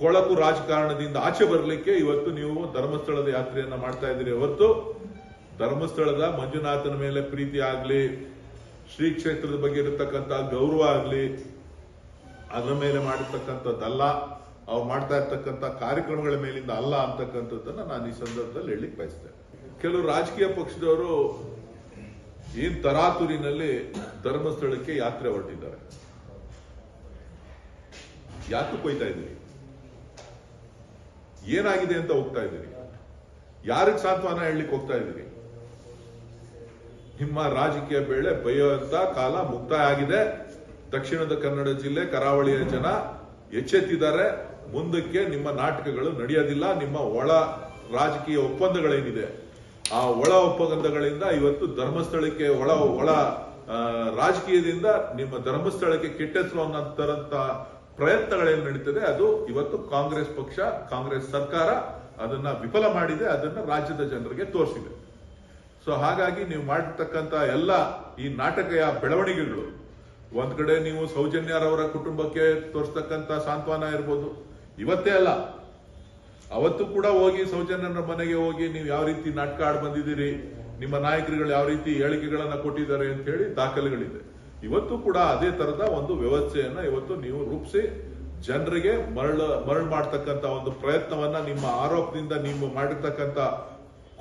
ಕೊಳಕು ರಾಜಕಾರಣದಿಂದ ಆಚೆ ಬರಲಿಕ್ಕೆ ಇವತ್ತು ನೀವು ಧರ್ಮಸ್ಥಳದ ಯಾತ್ರೆಯನ್ನ ಮಾಡ್ತಾ ಇದ್ದೀರಿ. ಹೊರತು ಧರ್ಮಸ್ಥಳದ ಮಂಜುನಾಥನ ಮೇಲೆ ಪ್ರೀತಿ ಆಗ್ಲಿ, ಶ್ರೀ ಕ್ಷೇತ್ರದ ಬಗ್ಗೆ ಇರತಕ್ಕಂತ ಗೌರವ ಆಗ್ಲಿ, ಅದರ ಮೇಲೆ ಮಾಡಿರ್ತಕ್ಕಂಥದ್ದಲ್ಲ ಅವ್ರು ಮಾಡ್ತಾ ಇರ್ತಕ್ಕಂಥ ಕಾರ್ಯಕ್ರಮಗಳ ಮೇಲಿಂದ ಅಲ್ಲ ಅಂತಕ್ಕಂಥದ್ದನ್ನ ನಾನು ಈ ಸಂದರ್ಭದಲ್ಲಿ ಹೇಳಲಿಕ್ಕೆ ಬಯಸ್ತೇನೆ. ಕೆಲವು ರಾಜಕೀಯ ಪಕ್ಷದವರು ಏನ್ ತರಾತುರಿನಲ್ಲಿ ಧರ್ಮಸ್ಥಳಕ್ಕೆ ಯಾತ್ರೆ ಹೊರಟಿದ್ದಾರೆ. ಯಾಕೆ ಕೊಯ್ತಾ ಇದ್ದೀರಿ? ಏನಾಗಿದೆ ಅಂತ ಹೋಗ್ತಾ ಇದ್ದೀರಿ? ಯಾರಿಗೆ ಸಾಂತ್ವನ ಹೇಳಲಿಕ್ಕೆ ಹೋಗ್ತಾ ಇದ್ದೀರಿ? ನಿಮ್ಮ ರಾಜಕೀಯ ಬೇಳೆ ಬೈಯುವಂತ ಕಾಲ ಮುಕ್ತಾಯ ಆಗಿದೆ. ದಕ್ಷಿಣದ ಕನ್ನಡ ಜಿಲ್ಲೆ ಕರಾವಳಿಯ ಜನ ಎಚ್ಚೆತ್ತಿದ್ದಾರೆ. ಮುಂದಕ್ಕೆ ನಿಮ್ಮ ನಾಟಕಗಳು ನಡೆಯೋದಿಲ್ಲ. ನಿಮ್ಮ ಒಳ ರಾಜಕೀಯ ಒಪ್ಪಂದಗಳೇನಿದೆ? ಆ ಒಳ ಒಪ್ಪಂದಗಳಿಂದ ಇವತ್ತು ಧರ್ಮಸ್ಥಳಕ್ಕೆ ಒಳ ಒಳ ರಾಜಕೀಯದಿಂದ ನಿಮ್ಮ ಧರ್ಮಸ್ಥಳಕ್ಕೆ ಕೆಟ್ಟೆಸರು ಅನ್ನೋಂತರಂತ ಪ್ರಯತ್ನಗಳೇನು ನಡೀತದೆ, ಅದು ಇವತ್ತು ಕಾಂಗ್ರೆಸ್ ಪಕ್ಷ, ಕಾಂಗ್ರೆಸ್ ಸರ್ಕಾರ ಅದನ್ನ ವಿಫಲ ಮಾಡಿದೆ, ಅದನ್ನ ರಾಜ್ಯದ ಜನರಿಗೆ ತೋರಿಸಿದೆ. ಸೊ ಹಾಗಾಗಿ ನೀವು ಮಾಡತಕ್ಕಂತ ಎಲ್ಲ ಈ ನಾಟಕಯ ಬೆಳವಣಿಗೆಗಳು, ಒಂದ್ ಕಡೆ ನೀವು ಸೌಜನ್ಯರವರ ಕುಟುಂಬಕ್ಕೆ ತೋರಿಸ್ತಕ್ಕಂತ ಸಾಂತ್ವನ ಇರ್ಬೋದು. ಇವತ್ತೇ ಅಲ್ಲ. ಅವತ್ತು ಕೂಡ ಹೋಗಿ ಸೌಜನ್ಯರ ಮನೆಗೆ ಹೋಗಿ ನೀವು ಯಾವ ರೀತಿ ನಾಟಕ ಆಡ್ ಬಂದಿದ್ದೀರಿ, ನಿಮ್ಮ ನಾಯಕರುಗಳು ಯಾವ ರೀತಿ ಹೇಳಿಕೆಗಳನ್ನ ಕೊಟ್ಟಿದ್ದಾರೆ ಅಂತ ಹೇಳಿ ದಾಖಲೆಗಳಿದೆ. ಇವತ್ತು ಕೂಡ ಅದೇ ತರದ ಒಂದು ವ್ಯವಸ್ಥೆಯನ್ನ ಇವತ್ತು ನೀವು ರೂಪಿಸಿ ಜನರಿಗೆ ಮರಳು ಮರಳು ಮಾಡ್ತಕ್ಕಂತ ಒಂದು ಪ್ರಯತ್ನವನ್ನ ನಿಮ್ಮ ಆರೋಪದಿಂದ ನೀವು ಮಾಡಿರ್ತಕ್ಕಂತ